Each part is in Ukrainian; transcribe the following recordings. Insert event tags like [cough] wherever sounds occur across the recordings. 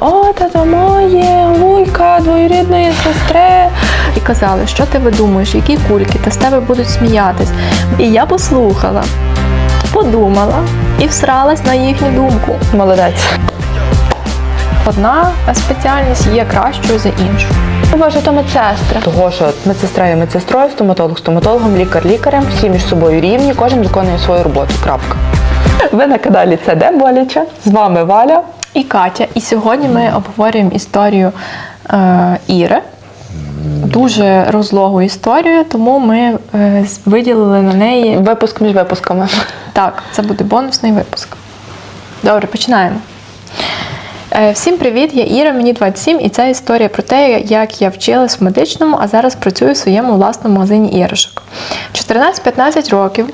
О, та то моє, вуйка, двоюрідної сестри. І казали, що ти видумуєш, які кульки, та з тебе будуть сміятись. І я послухала, подумала і всралась на їхню думку. Молодець. Одна спеціальність є кращою за іншу. Боже, то медсестра. Того, що медсестра є медсестрою, стоматолог стоматологом, лікар лікарем, всі між собою рівні, кожен виконує свою роботу. Крапка. Ви на каналі Це де боляче. З вами Валя. І Катя. І сьогодні ми обговорюємо історію е, Іри. Дуже розлогу історію, тому ми е, виділили на неї. Випуск між випусками. Так, це буде бонусний випуск. Добре, починаємо. Е, Всім привіт, я Іра, мені 27, і це історія про те, як я вчилась в медичному, а зараз працюю в своєму власному магазині іграшок. 14-15 років,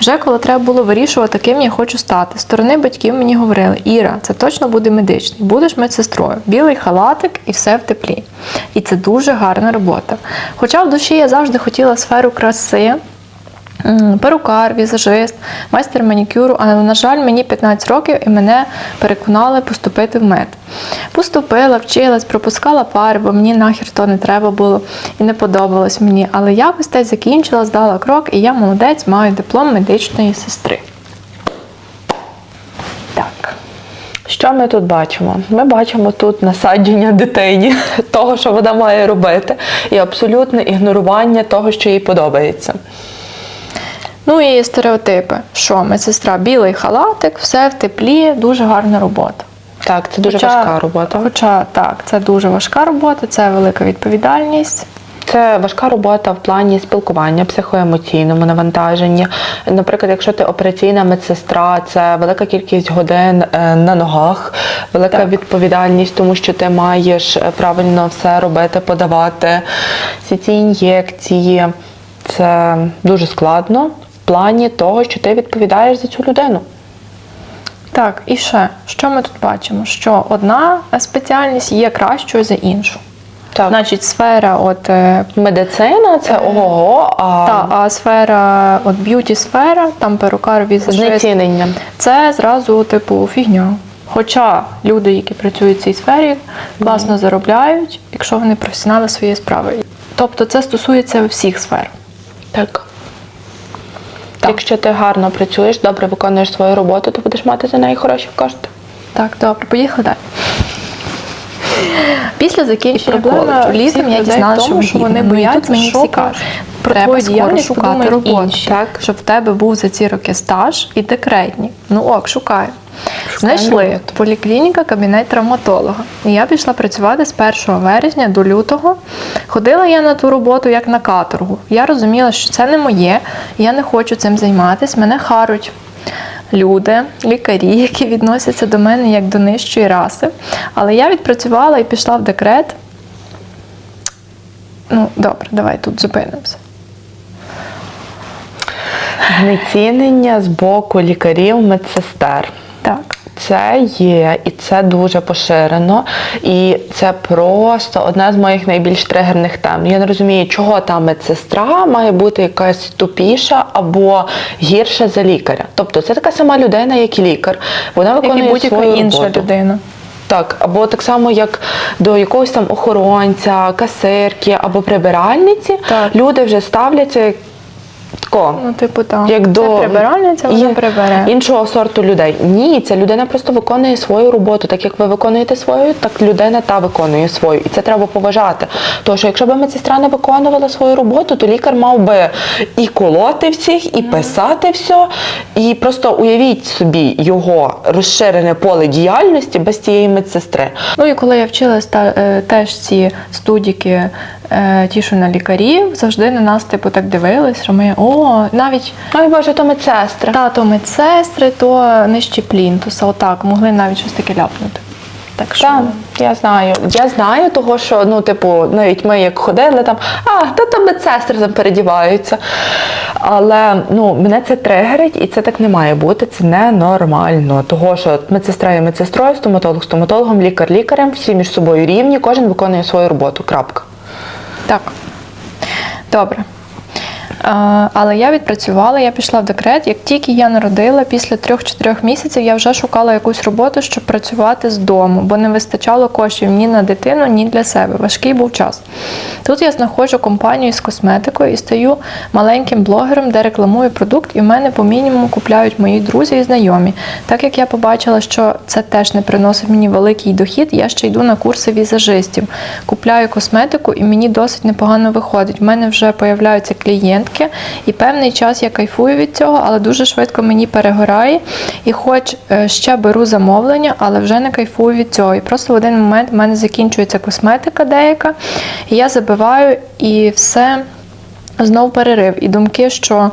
вже коли треба було вирішувати, ким я хочу стати. Сторони батьків мені говорили: Іра, це точно буде медичний, будеш медсестрою, білий халатик і все в теплі. І це дуже гарна робота. Хоча в душі я завжди хотіла сферу краси. Перукар, візажист, майстер манікюру, але, на жаль, мені 15 років і мене переконали поступити в мед. Поступила, вчилась, пропускала пари, бо мені нахер то не треба було і не подобалось мені. Але якось те закінчила, здала крок, і я молодець, маю диплом медичної сестри. Так. Що ми тут бачимо? Ми бачимо тут насадження дитині [laughs] того, що вона має робити, і абсолютне ігнорування того, що їй подобається. Ну і стереотипи, що медсестра білий халатик, все в теплі, дуже гарна робота. Так, це дуже важка робота. Хоча так, це дуже важка робота, це велика відповідальність. Це важка робота в плані спілкування, психоемоційному навантаженні. Наприклад, якщо ти операційна медсестра, це велика кількість годин е, на ногах, велика Так. відповідальність, тому що ти маєш е, правильно все робити, подавати. Всі ці ін'єкції. Це дуже складно плані того, що ти відповідаєш за цю людину. Так, і ще, що ми тут бачимо? Що одна спеціальність є кращою за іншу. Так. Значить, сфера, от е, Медицина це ого, а та, а сфера, от б'юті сфера, там перукар, візажист, це зразу типу фігня. Хоча люди, які працюють в цій сфері, класно заробляють, якщо вони професіонали своєї справи. Тобто це стосується всіх сфер. Так. Так. Якщо ти гарно працюєш, добре виконуєш свою роботу, то будеш мати за неї хороші кошти. Так, добре, поїхали далі. Після закінчення Проблема літом я дізналася, що що вони бояться, мені що всі. Про треба твою скоро шукати роботу, інші, так? щоб в тебе був за ці роки стаж і декретні. Ну ок, шукаю. Знайшли поліклініка, кабінет травматолога. І я пішла працювати з 1 вересня до лютого. Ходила я на ту роботу як на каторгу. Я розуміла, що це не моє, я не хочу цим займатися, мене харуть люди, лікарі, які відносяться до мене як до нижчої раси. Але я відпрацювала і пішла в декрет. Ну, добре, давай тут зупинимося. Знецінення з боку лікарів, медсестер. Так. Це є, і це дуже поширено. І це просто одна з моїх найбільш тригерних тем. Я не розумію, чого та медсестра має бути якась тупіша або гірша за лікаря. Тобто це така сама людина, як і лікар. Вона Як і виконує будь-яка інша роботу. людина. Так, або так само, як до якогось там охоронця, касирки або прибиральниці, Так. люди вже ставляться тако, Ну, типу, так. як Це до прибиральниця, вона прибере. іншого сорту людей. Ні, ця людина просто виконує свою роботу. Так як ви виконуєте свою, так людина та виконує свою. І це треба поважати. Тому що якщо б медсестра не виконувала свою роботу, то лікар мав би і колоти всіх, і писати все. І просто уявіть собі його розширене поле діяльності без цієї медсестри. Ну і коли я вчилась, та, е, теж ці студіки, ті, що на лікарів, завжди на нас, типу, так дивились, що ми, о, навіть Ой Боже, то медсестра. тато медсестри, то нижче плінтуса, отак, могли навіть щось таке ляпнути. Так що, Так, я знаю. Я знаю того, що ну, типу, навіть ми як ходили там, а, та там медсестри там передіваються. Але ну, мене це тригерить, і це так не має бути. Це ненормально. Того, що медсестра є медсестрою, стоматолог стоматологом, лікар лікарем, всі між собою рівні, кожен виконує свою роботу. Крапка. Так. Добре. Але я відпрацювала, я пішла в декрет. Як тільки я народила, після 3-4 місяців я вже шукала якусь роботу, щоб працювати з дому, бо не вистачало коштів ні на дитину, ні для себе. Важкий був час. Тут я знаходжу компанію з косметикою і стаю маленьким блогером, де рекламую продукт, і в мене по мінімуму купляють мої друзі і знайомі. Так як я побачила, що це теж не приносить мені великий дохід, я ще йду на курси візажистів, купляю косметику, і мені досить непогано виходить. У мене вже появляються клієнтки, і певний час я кайфую від цього, але дуже швидко мені перегорає. І хоч е, ще беру замовлення, але вже не кайфую від цього. І просто в один момент в мене закінчується косметика деяка, і я забиваю і все знов перерив. І думки, що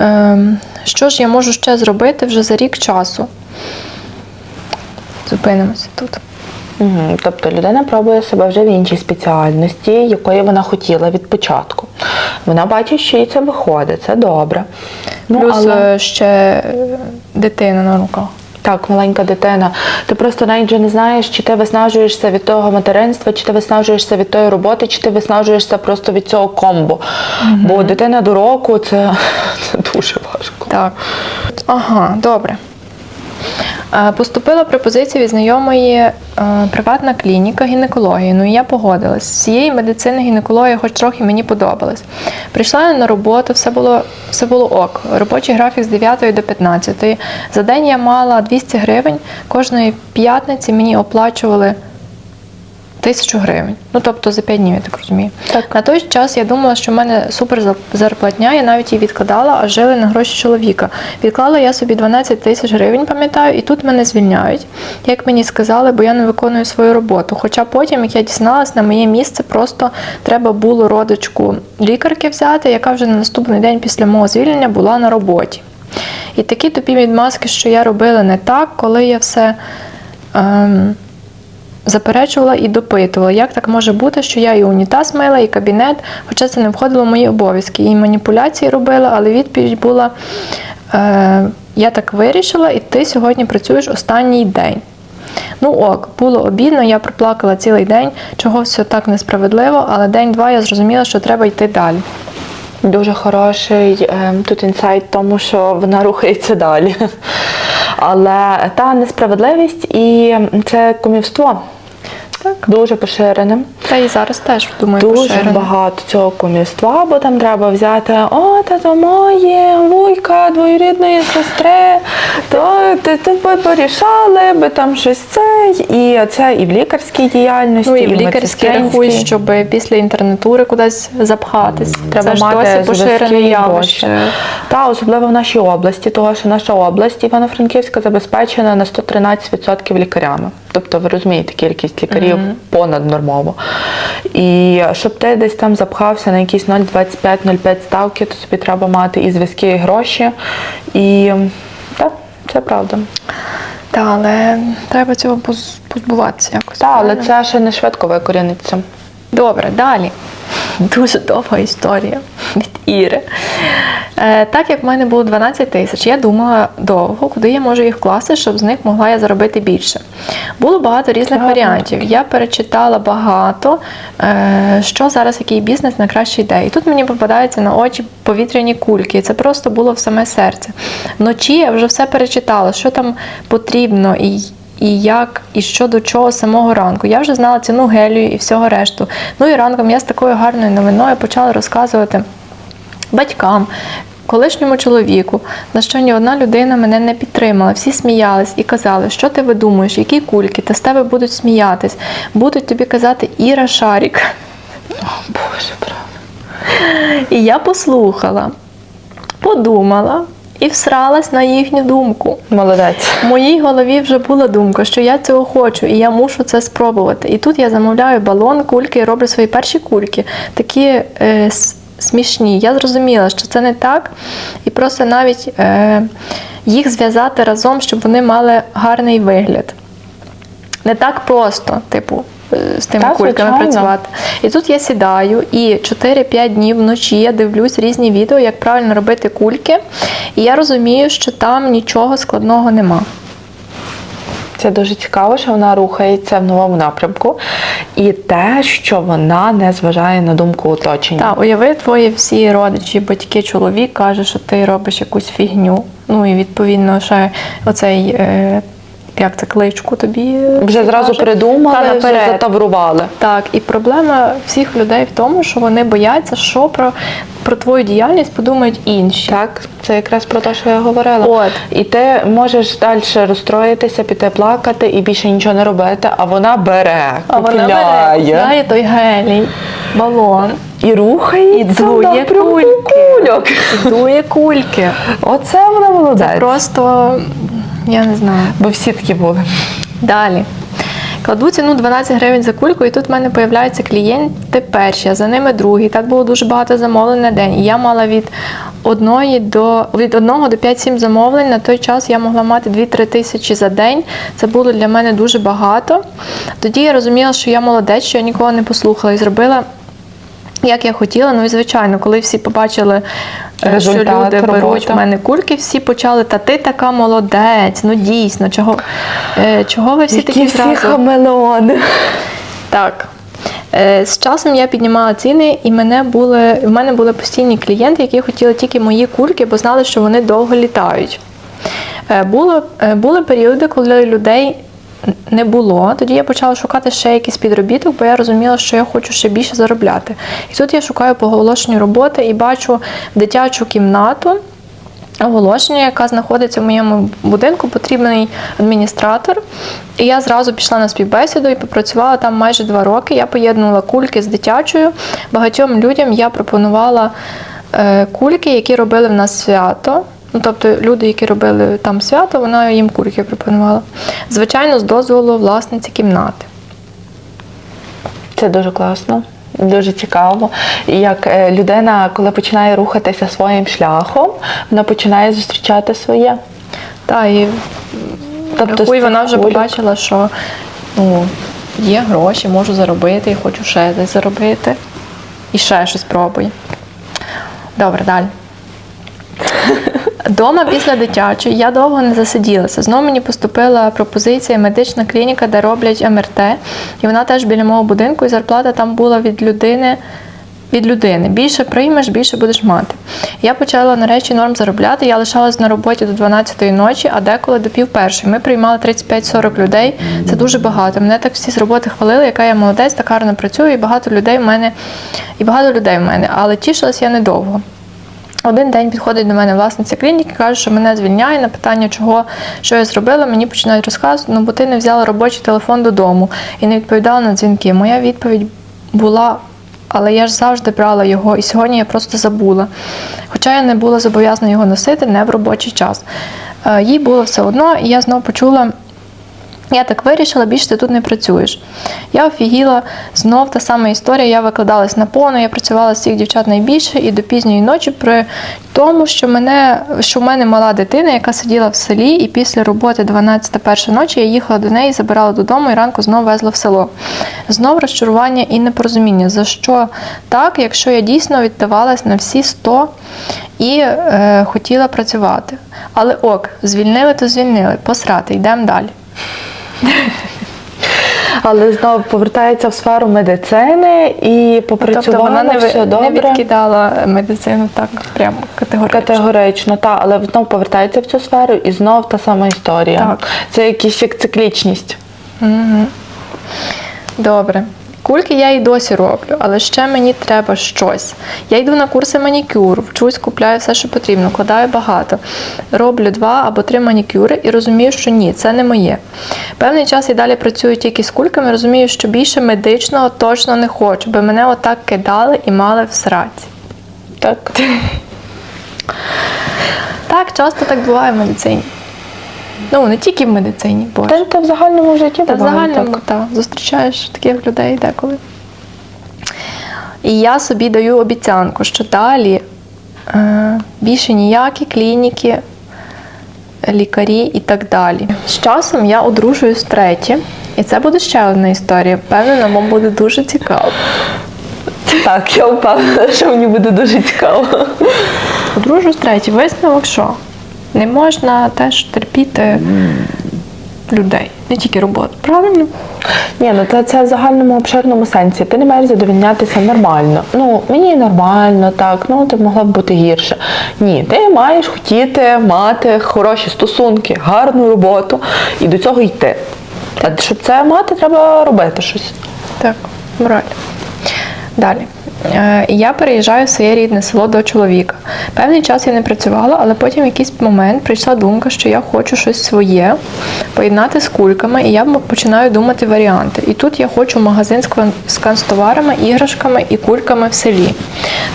ем, що ж я можу ще зробити вже за рік часу. Зупинимося тут. Угу. Тобто людина пробує себе вже в іншій спеціальності, якої вона хотіла від початку. Вона бачить, що їй це виходить, це добре. Ну, Плюс але... е, ще дитина на руках. Так, маленька дитина. Ти просто навіть вже не знаєш, чи ти виснажуєшся від того материнства, чи ти виснажуєшся від тої роботи, чи ти виснажуєшся просто від цього комбо. Бо дитина до року це, [laughs] це дуже важко. Так. Ага, добре. Е, Поступила пропозиція від знайомої приватна клініка гінекології. Ну і я погодилась. З цієї медицини гінекологія хоч трохи мені подобалась. Прийшла я на роботу, все було, все було ок. Робочий графік з 9 до 15. За день я мала 200 гривень. Кожної п'ятниці мені оплачували тисячу гривень. Ну тобто за 5 днів, я так розумію. Так. На той час я думала, що в мене супер зарплатня, я навіть її відкладала, а жили на гроші чоловіка. Відклала я собі 12 тисяч гривень, пам'ятаю, і тут мене звільняють, як мені сказали, бо я не виконую свою роботу. Хоча потім, як я дізналась, на моє місце просто треба було родичку лікарки взяти, яка вже на наступний день після мого звільнення була на роботі. І такі тобі відмазки, що я робила не так, коли я все. Ем, заперечувала і допитувала, як так може бути, що я і унітаз мила, і кабінет, хоча це не входило в мої обов'язки. І маніпуляції робила, але відповідь була: е, я так вирішила, і ти сьогодні працюєш останній день. Ну ок, було обідно, я проплакала цілий день, чого все так несправедливо, але день-два я зрозуміла, що треба йти далі. Дуже хороший ем, тут інсайт, тому що вона рухається далі. Але та несправедливість і це кумівство. Так. Дуже поширене. Та і зараз теж думаю, Дуже поширено. багато цього кумівства, бо там треба взяти о, та то моє вуйка двоюрідної сестри, то ти, ти би порішали би там щось це, і це і в лікарській діяльності, Ну і в в лікарській рахуй, щоб після інтернатури кудись запхатись. Треба Це мати поширене явище. Та особливо в нашій області, того що наша область Івано-Франківська забезпечена на 113% лікарями. Тобто ви розумієте, кількість лікарів понаднормово. І щоб ти десь там запхався на якісь 0,25-0,5 ставки, то тобі треба мати і зв'язки, і гроші. І так, це правда. Та, але треба цього позбуватися якось. Так, але правильно? це ще не швидко викоріниться. Добре, далі. Дуже довга історія від Іри. Е, так як в мене було 12 тисяч, я думала довго, куди я можу їх вкласти, щоб з них могла я заробити більше. Було багато різних Гарно. варіантів. Я перечитала багато, е, що зараз який бізнес на кращі ідеї. Тут мені попадаються на очі повітряні кульки. і Це просто було в саме серце. Вночі я вже все перечитала, що там потрібно і. І як, і що до чого самого ранку. Я вже знала ціну гелію і всього решту. Ну і ранком я з такою гарною новиною почала розказувати батькам, колишньому чоловіку, на що ні одна людина мене не підтримала. Всі сміялись і казали, що ти видумуєш, які кульки, та з тебе будуть сміятись, будуть тобі казати Іра Шарік. Боже, правда. І я послухала, подумала і всралась на їхню думку. Молодець. В моїй голові вже була думка, що я цього хочу і я мушу це спробувати. І тут я замовляю балон, кульки і роблю свої перші кульки, такі е, смішні. Я зрозуміла, що це не так, і просто навіть е, їх зв'язати разом, щоб вони мали гарний вигляд. Не так просто, типу, е, з тими Так, кульками звичайно. працювати. І тут я сідаю і 4-5 днів вночі я дивлюсь різні відео, як правильно робити кульки. І я розумію, що там нічого складного нема. Це дуже цікаво, що вона рухається в новому напрямку, і те, що вона не зважає на думку оточення. Так, уяви, твої всі родичі, батьки, чоловік каже, що ти робиш якусь фігню. Ну і відповідно ще оцей. Е, як це кличку тобі Вже зразу придумали, Та, вже затаврували. Так, і проблема всіх людей в тому, що вони бояться, що про, про твою діяльність подумають інші. Так, це якраз про те, що я говорила. От. І ти можеш далі розстроїтися, піти плакати і більше нічого не робити, а вона бере, А вона бере, купляє купляє той гелій, балон, і рухається І дує кульки. кульок. і дує кульки. Оце вона молодець. Просто я не знаю. Бо всі такі були. Далі. Кладу ціну 12 гривень за кульку, і тут в мене появляються клієнти перші, а за ними другі. Так було дуже багато замовлень на день. І я мала від одної до від 1 до 5-7 замовлень. На той час я могла мати 2-3 тисячі за день. Це було для мене дуже багато. Тоді я розуміла, що я молодець, що я нікого не послухала і зробила. Як я хотіла, ну і звичайно, коли всі побачили, Результат, що люди беруть в мене кульки, всі почали, та ти така молодець, ну дійсно, чого, е, чого ви всі Які такі всі хамелеони. Так. Е, З часом я піднімала ціни, і мене були, в мене були постійні клієнти, які хотіли тільки мої кульки, бо знали, що вони довго літають. Е, Було, е, були періоди, коли людей не було. Тоді я почала шукати ще якийсь підробіток, бо я розуміла, що я хочу ще більше заробляти. І тут я шукаю по оголошенню роботи і бачу дитячу кімнату. Оголошення, яка знаходиться в моєму будинку, потрібний адміністратор. І я зразу пішла на співбесіду і попрацювала там майже два роки. Я поєднувала кульки з дитячою. Багатьом людям я пропонувала е, кульки, які робили в нас свято. Ну, тобто люди, які робили там свято, вона їм кульки пропонувала. Звичайно, з дозволу власниці кімнати. Це дуже класно. Дуже цікаво. І як е, людина, коли починає рухатися своїм шляхом, вона починає зустрічати своє. Та і Тобто рахуй, вона вже побачила, що ну, є гроші, можу заробити, і хочу ще десь заробити. І ще щось пробуй. Добре, далі. [laughs] Дома після дитячої я довго не засиділася. Знову мені поступила пропозиція медична клініка, де роблять МРТ. І вона теж біля мого будинку, і зарплата там була від людини. Від людини. Більше приймеш, більше будеш мати. Я почала нарешті норм заробляти. Я лишалась на роботі до 12-ї ночі, а деколи до пів першої. Ми приймали 35-40 людей. Це дуже багато. Мене так всі з роботи хвалили, яка я молодець, так гарно працюю, і багато людей в мене, і багато людей в мене. Але тішилась я недовго. Один день підходить до мене власниця клініки, каже, що мене звільняє на питання, чого що я зробила. Мені починають розказувати, ну бо ти не взяла робочий телефон додому і не відповідала на дзвінки. Моя відповідь була. Але я ж завжди брала його, і сьогодні я просто забула. Хоча я не була зобов'язана його носити не в робочий час. Е, Їй було все одно, і я знову почула я так вирішила, більше ти тут не працюєш. Я офігіла, знов та сама історія. Я викладалась на повну, я працювала з всіх дівчат найбільше і до пізньої ночі при тому, що мене що в мене мала дитина, яка сиділа в селі, і після роботи 12 перша ночі я їхала до неї, забирала додому і ранку знову везла в село. Знов розчарування і непорозуміння. За що так, якщо я дійсно віддавалась на всі 100 і е, хотіла працювати. Але ок, звільнили, то звільнили, посрати, йдемо далі. Але знову повертається в сферу медицини і попрацювала, Тобто вона не, все все не відкидала медицину так прямо категорично. Категорично, так, але знову повертається в цю сферу і знов та сама історія. Так. Це якісь як циклічність. Угу. Добре. Кульки я і досі роблю, але ще мені треба щось. Я йду на курси манікюру, вчусь, купляю все, що потрібно, кладаю багато. Роблю два або три манікюри і розумію, що ні, це не моє. Певний час і далі працюю тільки з кульками, розумію, що більше медичного точно не хочу, бо мене отак кидали і мали в сраці. Так. Так, часто так буває в медицині. Ну, не тільки в медицині, боже. Та, та в загальному житті Та в загальному так. та, зустрічаєш таких людей деколи. І я собі даю обіцянку, що далі е, більше ніякі клініки, лікарі і так далі. З часом я одружуюсь втретє, і це буде ще одна історія. Впевнена, вам буде дуже цікаво. Так, я впевнена, що мені буде дуже цікаво. Одружуюсь втретє. Висновок що? Не можна теж терпіти людей, не тільки роботу. Правильно? Ні, ну це, це в загальному обширному сенсі. Ти не маєш задовільнятися нормально. Ну, мені нормально, так, ну ти могла б бути гірше. Ні, ти маєш хотіти мати хороші стосунки, гарну роботу і до цього йти. А щоб це мати, треба робити щось. Так, мораль. Далі. Е, Я переїжджаю в своє рідне село до чоловіка. Певний час я не працювала, але потім в якийсь момент прийшла думка, що я хочу щось своє поєднати з кульками, і я починаю думати варіанти. І тут я хочу магазин з канцтоварами, іграшками і кульками в селі.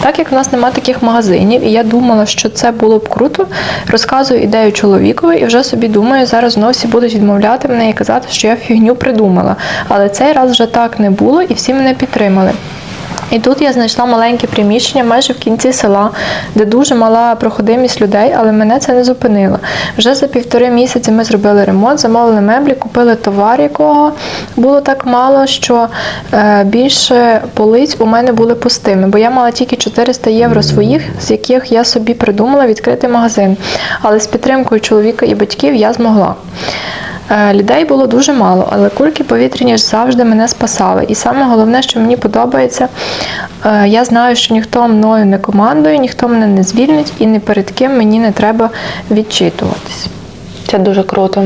Так як в нас немає таких магазинів, і я думала, що це було б круто, розказую ідею чоловікові і вже собі думаю, зараз знову всі будуть відмовляти мене і казати, що я фігню придумала. Але цей раз вже так не було, і всі мене підтримали. І тут я знайшла маленьке приміщення майже в кінці села, де дуже мала проходимість людей, але мене це не зупинило. Вже за півтори місяці ми зробили ремонт, замовили меблі, купили товар, якого було так мало, що е, більше полиць у мене були пустими, бо я мала тільки 400 євро своїх, з яких я собі придумала відкрити магазин. Але з підтримкою чоловіка і батьків я змогла. Е, Людей було дуже мало, але кульки повітряні ж завжди мене спасали. І саме головне, що мені подобається, е, я знаю, що ніхто мною не командує, ніхто мене не звільнить і ні перед ким мені не треба відчитуватись. Це дуже круто.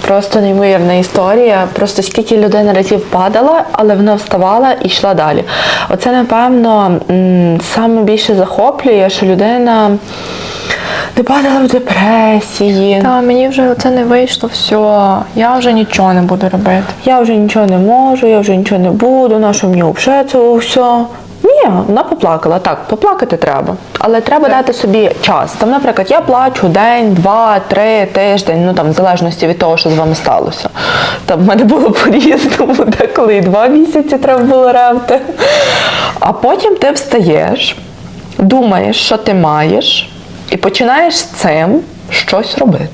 Просто неймовірна історія. Просто скільки людина разів падала, але вона вставала і йшла далі. Оце, напевно, саме більше захоплює, що людина не падала в депресії. Та мені вже це не вийшло, все, я вже нічого не буду робити. Я вже нічого не можу, я вже нічого не буду, на що мені взагалі це все. Ні, вона поплакала. Так, поплакати треба. Але треба дати собі час. Там, наприклад, я плачу день, два, три, тиждень, ну там в залежності від того, що з вами сталося. Там в мене було по-різному, [laughs] деколи і два місяці треба було ревти. А потім ти встаєш, думаєш, що ти маєш, і починаєш з цим щось робити.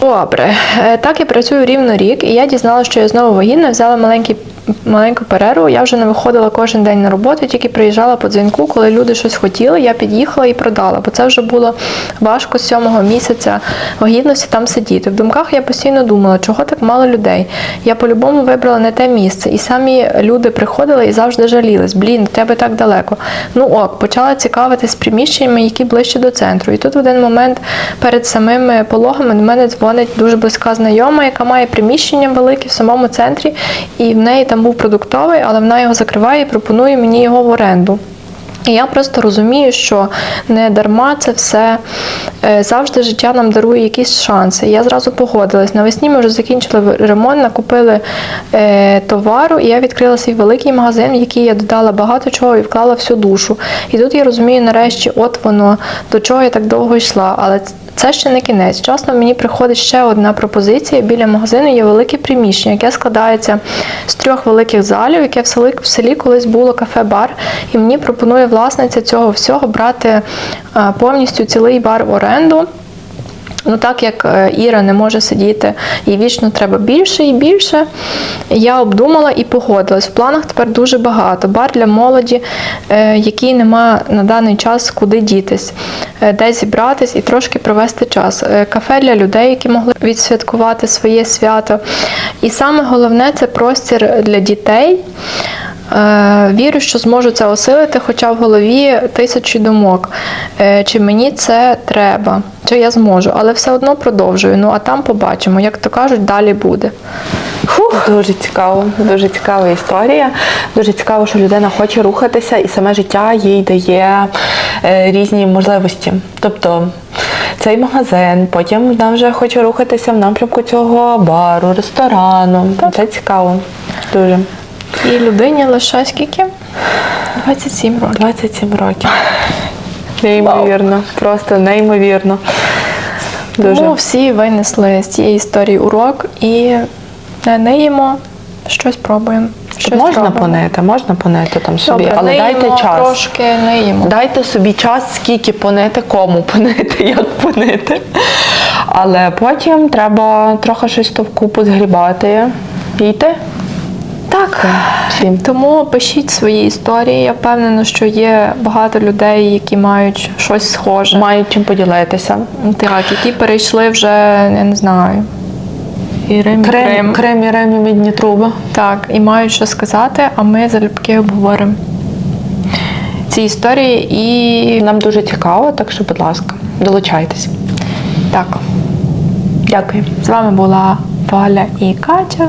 Добре, Е, так я працюю рівно рік, і я дізналася, що я знову вагітна, взяла маленький. Маленьку перерву, я вже не виходила кожен день на роботу, тільки приїжджала по дзвінку, коли люди щось хотіли, я під'їхала і продала, бо це вже було важко з сьомого місяця вагітності там сидіти. В думках я постійно думала, чого так мало людей. Я по-любому вибрала не те місце, і самі люди приходили і завжди жалілись. Блін, тебе так далеко. Ну ок, почала цікавитись приміщеннями, які ближче до центру. І тут в один момент перед самими пологами до мене дзвонить дуже близька знайома, яка має приміщення велике в самому центрі, і в неї там був продуктовий, але вона його закриває і пропонує мені його в оренду. І я просто розумію, що не дарма це все е, завжди життя нам дарує якісь шанси. Я зразу погодилась. Навесні ми вже закінчили ремонт, накупили е, товару, і я відкрила свій великий магазин, в який я додала багато чого і вклала всю душу. І тут я розумію, нарешті, от воно, до чого я так довго йшла. Але це ще не кінець. Часно мені приходить ще одна пропозиція. Біля магазину є велике приміщення, яке складається з трьох великих залів, яке в селі, в селі колись було кафе-бар. І мені пропонує власниця цього всього брати повністю цілий бар в оренду. Ну, так як е, Іра не може сидіти, їй вічно треба більше і більше. Я обдумала і погодилась. В планах тепер дуже багато. Бар для молоді, е, який нема на даний час куди дітись, е, де зібратись і трошки провести час. Кафе для людей, які могли відсвяткувати своє свято. І саме головне це простір для дітей. Е, Вірю, що зможу це осилити, хоча в голові тисячі думок. Е, Чи мені це треба, чи я зможу, але все одно продовжую. Ну а там побачимо, як то кажуть, далі буде. Фух, дуже цікаво, дуже цікава історія. Дуже цікаво, що людина хоче рухатися, і саме життя їй дає е, різні можливості. Тобто цей магазин, потім вона вже хоче рухатися в напрямку цього бару, ресторану. Це цікаво. Дуже. І людині лише скільки? 27 років. 27 років. Неймовірно, просто неймовірно. Дуже. Тому всі винесли з цієї історії урок і не ниємо, щось пробуємо. Щось можна робимо. понити, можна понити там собі, Добре, але ниємо дайте час. Трошки ниємо. Дайте собі час, скільки понити, кому [laughs] понити, як понити. Але потім треба трохи щось то вкупу згрібати і йти. Так. Всім. Тому пишіть свої історії. Я впевнена, що є багато людей, які мають щось схоже. Мають чим поділитися. Так, які перейшли вже, я не знаю, і Рим, і Крем, Крим. крем і ремі мідні труби. Так, і мають що сказати, а ми залюбки обговоримо ці історії і Нам дуже цікаво, так що, будь ласка, долучайтесь. так. Дякую. З вами була Валя і Катя.